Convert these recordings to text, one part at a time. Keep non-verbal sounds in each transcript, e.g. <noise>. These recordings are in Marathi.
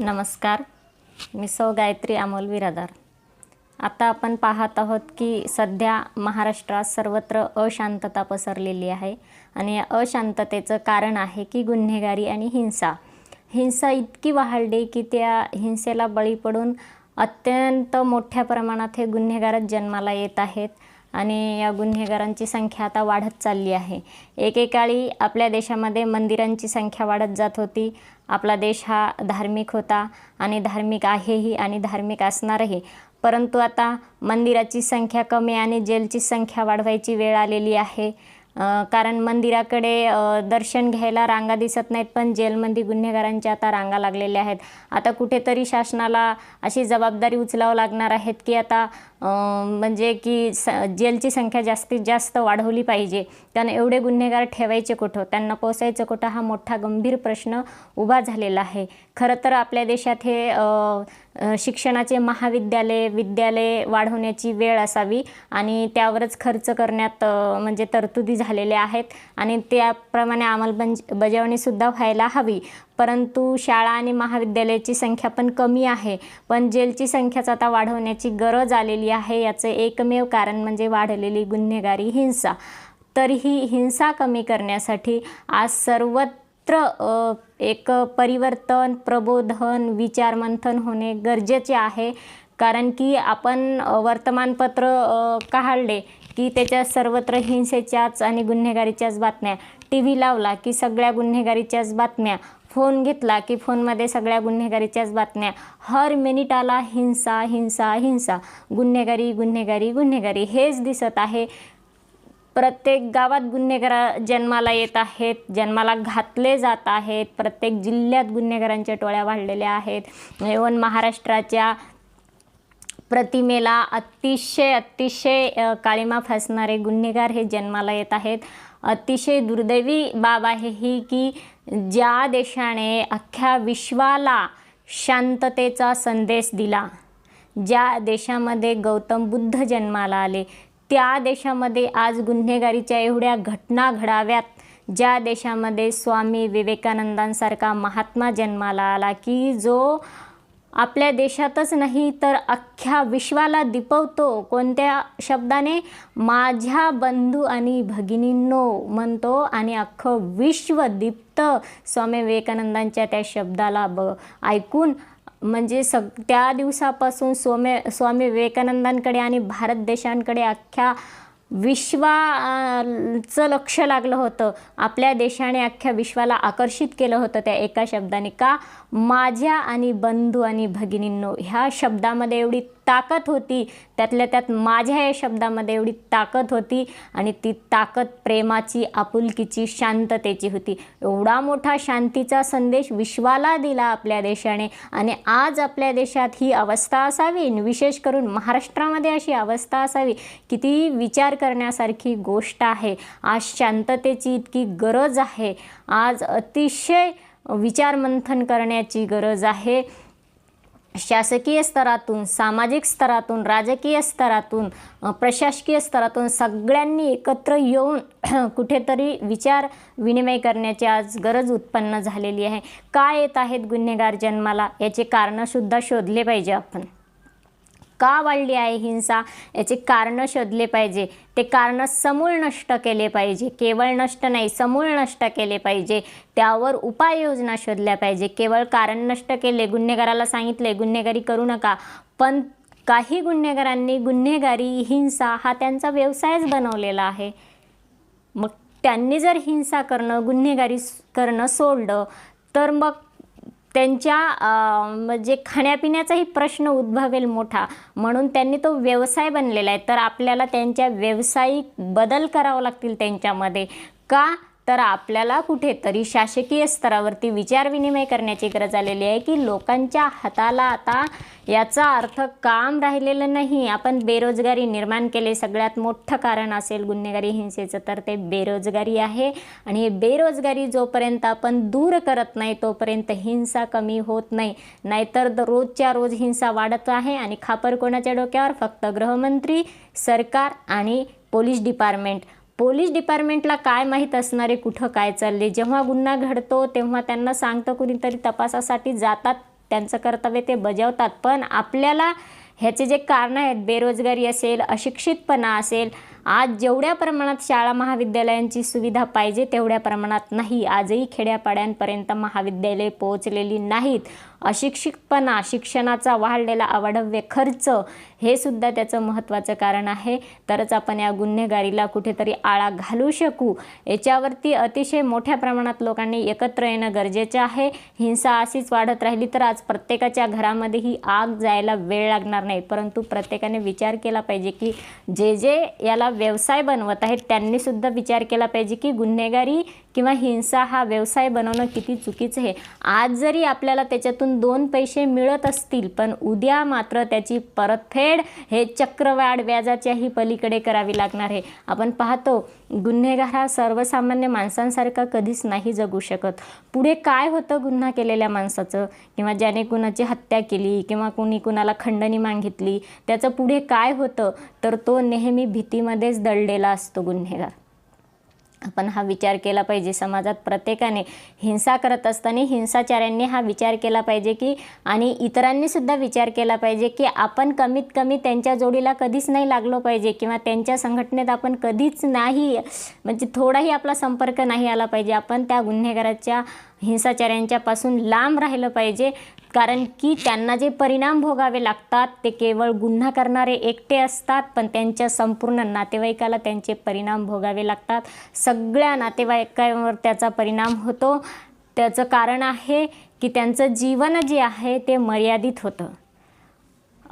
नमस्कार. मी सौ गायत्री अमोल विरादार. आता आपण पाहत आहोत की सध्या महाराष्ट्रात सर्वत्र अशांतता पसरलेली आहे आणि या अशांततेचं कारण आहे की गुन्हेगारी आणि हिंसा. हिंसा इतकी वाढली की त्या हिंसेला बळी पडून अत्यंत मोठ्या प्रमाणात हे गुन्हेगारच जन्माला येत आहेत. आणि या गुन्हेगारांची संख्या आता वाढत चालली आहे. एकेकाळी आपल्या देशामध्ये मंदिरांची संख्या वाढत जात होती. आपला देश हा धार्मिक होता आणि धार्मिक आहेही आणि धार्मिक असणारही. परंतु आता मंदिराची संख्या कमी आणि जेलची संख्या वाढवायची वेळ आलेली आहे. कारण मंदिराकडे दर्शन घ्यायला रांगा दिसत नाहीत पण जेलमध्ये गुन्हेगारांच्या आता रांगा लागलेल्या आहेत. आता कुठेतरी शासनाला अशी जबाबदारी उचलावं लागणार आहेत की आता म्हणजे की स जेलची संख्या जास्तीत जास्त वाढवली पाहिजे. त्यांना एवढे गुन्हेगार ठेवायचे कुठं? त्यांना पोसायचं कुठं? हा मोठा गंभीर प्रश्न उभा झालेला आहे. खरं तर आपल्या देशात हे शिक्षणाचे महाविद्यालय विद्यालय वाढवण्याची वेळ असावी आणि त्यावरच खर्च करण्यात म्हणजे तरतुदी झालेल्या आहेत आणि त्याप्रमाणे अंमलबंज बजावणीसुद्धा व्हायला हवी. परंतु शाळा आणि महाविद्यालयाची संख्या पण कमी आहे. पण जेलची संख्याच आता वाढवण्याची गरज आलेली आहे याचं एकमेव कारण म्हणजे वाढलेली गुन्हेगारी हिंसा. तर ही हिंसा कमी करण्यासाठी आज सर्वत्र एक परिवर्तन प्रबोधन विचारमंथन होणे गरजेचे आहे. कारण की आपण वर्तमानपत्र काढले की त्याच्यात सर्वत्र हिंसेच्याच आणि गुन्हेगारीच्याच बातम्या. टी व्ही लावला की सगळ्या गुन्हेगारीच्याच बातम्या. फोन घेतला की फोनमध्ये सगळ्या गुन्हेगारीच्याच बातम्या. हर मिनिटाला हिंसा हिंसा हिंसा. गुन्हेगारी गुन्हेगारी गुन्हेगारी. हेच दिसत आहे. प्रत्येक गावात गुन्हेगार जन्माला येत आहेत जन्माला घातले जात आहेत प्रत्येक जिल्ह्यात गुन्हेगारांच्या टोळ्या वाढलेल्या आहेत. इवन महाराष्ट्राच्या प्रतिमेला अतिशय अतिशय काळीमा फासणारे गुन्हेगार हे जन्माला येत आहेत. अतिशय दुर्दैवी बाब आहे ही की ज्या देशाने अख्ख्या विश्वाला शांततेचा संदेश दिला ज्या देशामध्ये गौतम बुद्ध जन्माला आले त्या देशामध्ये आज गुन्हेगारीच्या एवढ्या घटना घडाव्यात. ज्या देशामध्ये स्वामी विवेकानंदांसारखा महात्मा जन्माला आला की जो आपल्या देशातच नाही तर अख्ख्या विश्वाला दिपवतो. कोणत्या शब्दाने? माझ्या बंधू आणि भगिनींनो म्हणतो आणि अख्खं विश्व दीप्त स्वामी विवेकानंदांच्या त्या शब्दाला ब ऐकून म्हणजे सग त्या दिवसापासून स्वामी स्वामी विवेकानंदांकडे आणि भारत देशांकडे अख्ख्या विश्वाचं लक्ष लागलं होतं. आपल्या देशाने अख्ख्या विश्वाला आकर्षित केलं होतं त्या एका शब्दाने. का? माझ्या आणि बंधू आणि भगिनींनो ह्या शब्दामध्ये एवढी ताकद होती. त्यातल्या त्यात माझ्या या शब्दामध्ये एवढी ताकद होती आणि ती ताकद प्रेमाची आपुलकीची शांततेची होती. एवढा मोठा शांतीचा संदेश विश्वाला दिला आपल्या देशाने आणि आज आपल्या देशात ही अवस्था असावी विशेष करून महाराष्ट्रामध्ये अशी अवस्था असावी किती विचार करण्यासारखी गोष्ट आहे. आज शांततेची इतकी गरज आहे. आज अतिशय विचारमंथन करण्याची गरज आहे. शासकीय स्तरातून सामाजिक स्तरातून राजकीय स्तरातून प्रशासकीय स्तरातून सगळ्यांनी एकत्र येऊन <clears throat> कुठेतरी विचार विनिमय करण्याची आज गरज उत्पन्न झालेली आहे. का येत आहेत गुन्हेगार जन्माला? याचे कारणंसुद्धा शोधले पाहिजे आपण. का वाढली आहे हिंसा? याचे कारणं शोधले पाहिजे. ते कारणं समूळ नष्ट केले पाहिजे. केवळ नष्ट नाही समूळ नष्ट केले पाहिजे. त्यावर उपाययोजना शोधल्या पाहिजे. केवळ कारण नष्ट केले गुन्हेगाराला सांगितले गुन्हेगारी करू नका. पण काही गुन्हेगारांनी गुन्हेगारी हिंसा हा त्यांचा व्यवसायच बनवलेला आहे. मग त्यांनी जर हिंसा करणं गुन्हेगारी करणं सोडलं तर मग त्यांच्या म्हणजे खाण्यापिण्याचाही प्रश्न उद्भवेल मोठा. म्हणून त्यांनी तो व्यवसाय बनलेला आहे. तर आपल्याला त्यांच्या व्यावसायिक बदल करावं लागतील त्यांच्यामध्ये. का? तर आपल्याला कुठेतरी शासकीय स्तरावरती विचारविनिमय करण्याची गरज आलेली आहे की लोकांच्या हाताला आता याचा अर्थ काम राहिलेलं नाही. आपण बेरोजगारी निर्माण केले. सगळ्यात मोठं कारण असेल गुन्हेगारी हिंसेचं तर ते बेरोजगारी आहे. आणि हे बेरोजगारी जोपर्यंत आपण दूर करत नाही तोपर्यंत हिंसा कमी होत नाही. नाहीतर द- रोजच्या रोज हिंसा वाढत आहे आणि खापर कोणाच्या डोक्यावर? फक्त गृहमंत्री सरकार आणि पोलीस डिपार्टमेंट. पोलीस डिपार्टमेंटला काय माहीत असणारे कुठं काय चालले? जेव्हा गुन्हा घडतो तेव्हा त्यांना सांगतं कुणीतरी तपासासाठी जातात. त्यांचं कर्तव्य ते बजावतात. पण आपल्याला ह्याचे जे कारणं आहेत बेरोजगारी असेल अशिक्षितपणा असेल आज जेवढ्या प्रमाणात शाळा महाविद्यालयांची सुविधा पाहिजे तेवढ्या प्रमाणात नाही. आजही खेड्यापाड्यांपर्यंत महाविद्यालये पोहोचलेली नाहीत. अशिक्षितपणा शिक्षणाचा वाढलेला अवाढव्य खर्च हे सुद्धा त्याचं महत्त्वाचं कारण आहे. तरच आपण या गुन्हेगारीला कुठेतरी आळा घालू शकू. याच्यावरती अतिशय मोठ्या प्रमाणात लोकांनी एकत्र येणं गरजेचं आहे. हिंसा अशीच वाढत राहिली तर आज प्रत्येकाच्या घरामध्ये ही आग जायला वेळ लागणार नाही. परंतु प्रत्येकाने विचार केला पाहिजे की जे जे याला व्यवसाय बनवत आहेत. त्यांनीसुद्धा विचार केला पाहिजे की गुन्हेगारी किंवा हिंसा हा व्यवसाय बनवणं किती चुकीचं आहे. आज जरी आपल्याला त्याच्यातून दोन पैसे मिळत असतील पण उद्या मात्र त्याची परतफेड हे चक्रवाढ व्याजाच्याही पलीकडे करावी लागणार आहे. आपण पाहतो गुन्हेगार हा सर्वसामान्य माणसांसारखा कधीच नाही जगू शकत. पुढे काय होतं गुन्हा केलेल्या माणसाचं? किंवा ज्याने कुणाची हत्या केली किंवा कुणी कुणाला खंडणी मागितली त्याचं पुढे काय होतं? तर तो नेहमी भीतीमध्येच दडलेला असतो गुन्हेगार. आपण हा विचार केला पाहिजे. समाजात प्रत्येकाने हिंसा करत असताना हिंसाचार्यांनी हा विचार केला पाहिजे की आणि इतरांनी सुद्धा विचार केला पाहिजे की आपण कमीत कमी त्यांच्या जोडीला कधीच नाही लागलो पाहिजे किंवा त्यांच्या संघटनेत आपण कधीच नाही म्हणजे थोडाही आपला संपर्क नाही आला पाहिजे. आपण त्या गुन्हेगाराच्या हिंसाचार्यांच्यापासून लांब राहिलं पाहिजे. कारण की त्यांना जे परिणाम भोगावे लागतात ते केवळ गुन्हा करणारे एकटे असतात पण त्यांच्या संपूर्ण नातेवाईकाला त्यांचे परिणाम भोगावे लागतात. सगळ्या नातेवाईकांवर त्याचा परिणाम होतो. त्याचं कारण आहे की त्यांचं जीवन जे आहे ते मर्यादित होतं.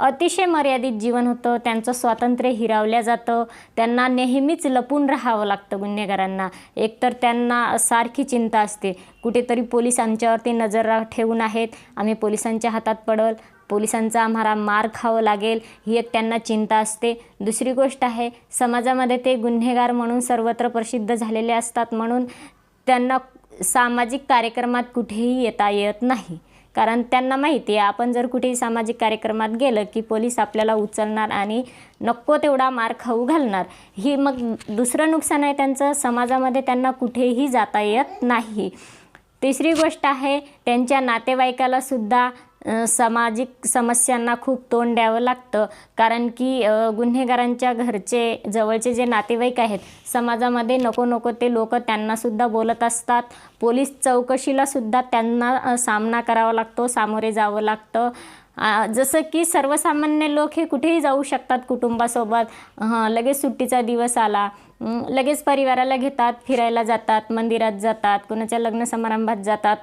अतिशय मर्यादित जीवन होतं त्यांचं स्वातंत्र्य हिरावल्या जातं त्यांना नेहमीच लपून राहावं लागतं गुन्हेगारांना. एकतर त्यांना सारखी चिंता असते. कुठेतरी पोलीस आमच्यावरती नजर रा- ठेवून आहेत. आम्ही पोलिसांच्या हातात पडल. पोलिसांचा आम्हाला मार खावं लागेल ही एक त्यांना चिंता असते. दुसरी गोष्ट आहे समाजामध्ये ते गुन्हेगार म्हणून सर्वत्र प्रसिद्ध झालेले असतात म्हणून त्यांना सामाजिक कार्यक्रमात कुठेही येता येत नाही. कारण त्यांना माहिती आहे आपण जर कुठेही सामाजिक कार्यक्रमात गेलं की पोलीस आपल्याला उचलणार आणि नको तेवढा मार खाऊ घालणार ही मग दुसरं नुकसान आहे त्यांचं समाजामध्ये त्यांना कुठेही जाता येत नाही. तिसरी गोष्ट आहे त्यांच्या नातेवाईकाला सुद्धा सामाजिक समस्यांना खूप तोंड द्यावं लागतं. कारण की गुन्हेगारांच्या घरचे जवळचे जे नातेवाईक आहेत समाजामध्ये नको नको ते लोक त्यांनासुद्धा बोलत असतात. पोलीस चौकशीलासुद्धा त्यांना सामना करावा लागतो सामोरे जावं लागतं. जसं की सर्वसामान्य लोक हे कुठेही जाऊ शकतात कुटुंबासोबत. लगेच सुट्टीचा दिवस आला लगेच परिवाराला घेतात फिरायला जातात मंदिरात जातात कुणाच्या लग्न समारंभात जातात.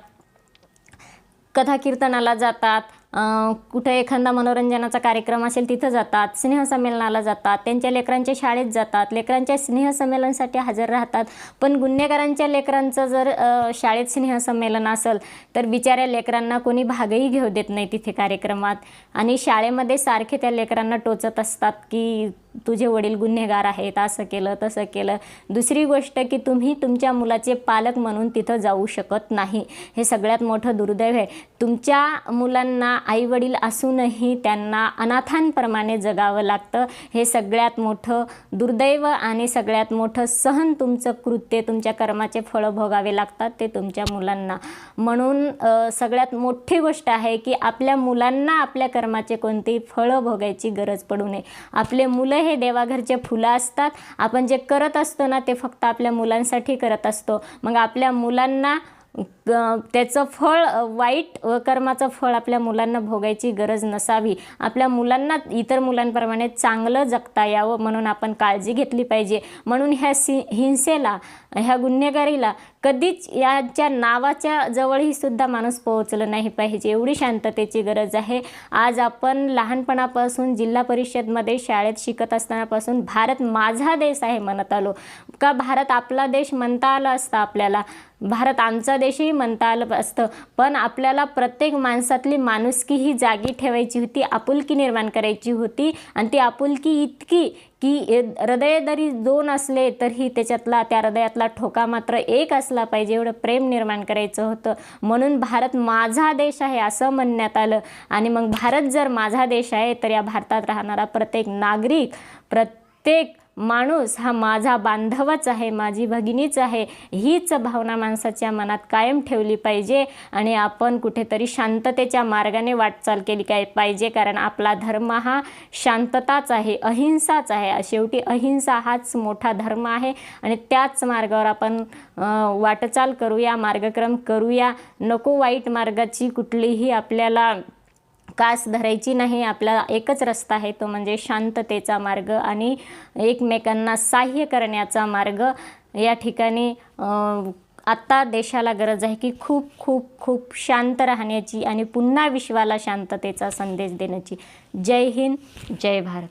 कथा कीर्तनाला जातात कुठं कुठे एखादा मनोरंजनाचा कार्यक्रम असेल तिथं जातात स्नेहसंमेलनाला जातात त्यांच्या लेकरांच्या शाळेत जातात लेकरांच्या स्नेहसंमेलनासाठी हजर राहतात. पण गुन्हेगारांच्या लेकरांचं जर शाळेत स्नेहसंमेलन असेल तर बिचाऱ्या लेकरांना कोणी भागही घेऊ देत नाही तिथे कार्यक्रमात. आणि शाळेमध्ये सारखे त्या लेकरांना टोचत असतात की तुझे वडील गुन्हेगार आहेत असं केलं तसं केलं. दुसरी गोष्ट की तुम्ही तुमच्या मुलाचे पालक म्हणून तिथं जाऊ शकत नाही. हे सगळ्यात मोठं दुर्दैव आहे. तुमच्या मुलांना आईवडील असूनही त्यांना अनाथांप्रमाणे जगावं लागतं. हे सगळ्यात मोठं दुर्दैव आणि सगळ्यात मोठं सहन तुमचं कृत्य तुमच्या कर्माचे फळं भोगावे लागतात ते तुमच्या मुलांना. म्हणून सगळ्यात मोठी गोष्ट आहे की आपल्या मुलांना आपल्या कर्माचे कोणतेही फळं भोगायची गरज पडू नये. आपले मुलं हे देवाघरचे फुलं असतात. आपण जे करत असतो ना ते फक्त आपल्या मुलांसाठी करत असतो. मग आपल्या मुलांना त्याचं फळ वाईट कर्माचं फळ आपल्या मुलांना भोगायची गरज नसावी. आपल्या मुलांना इतर मुलांप्रमाणे चांगलं जगता यावं म्हणून आपण काळजी घेतली पाहिजे. म्हणून ह्या सि हिंसेला ह्या गुन्हेगारीला कधीच याच्या नावाच्या जवळही सुद्धा माणूस पोहोचलं नाही पाहिजे. एवढी शांततेची गरज आहे. आज आपण लहानपणापासून जिल्हा परिषदमध्ये शाळेत शिकत असतानापासून भारत माझा देश आहे म्हणत आलो. का भारत आपला देश म्हणता आला असतं आपल्याला? भारत आमचा देशही म्हणता आलं असतं. पण आपल्याला प्रत्येक माणसातली माणुसकी ही जागी ठेवायची होती आपुलकी निर्माण करायची होती. आणि ती आपुलकी इतकी की हृदय जरी दोन असले तरीही त्याच्यातला त्या हृदयातला ठोका मात्र एक असला पाहिजे एवढं प्रेम निर्माण करायचं होतं. म्हणून भारत माझा देश आहे असं म्हणण्यात आलं. आणि मग भारत जर माझा देश आहे तर या भारतात राहणारा प्रत्येक नागरिक प्रत्येक माणूस हा माझा बांधवच आहे माझी भगिनीच आहे हीच भावना माणसाच्या मनात कायम ठेवली पाहिजे आणि आपण कुठेतरी शांततेच्या मार्गाने वाटचाल केली काय पाहिजे कारण आपला धर्म हा शांतताच आहे अहिंसाच आहे. शेवटी अहिंसा हाच मोठा धर्म आहे आणि त्याच मार्गावर आपण वाटचाल करूया मार्गक्रम करूया. नको वाईट मार्गाची कुठलीही आपल्याला कास धरायची नाही आपला एकच रस्ता आहे तो म्हणजे शांततेचा मार्ग आणि एकमेकांना सहाय्य करण्याचा मार्ग. या ठिकाणी आत्ता देशाला गरज आहे की खूप खूप खूप शांत राहण्याची आणि पुन्हा विश्वाला शांततेचा संदेश देण्याची. जय हिंद जय भारत.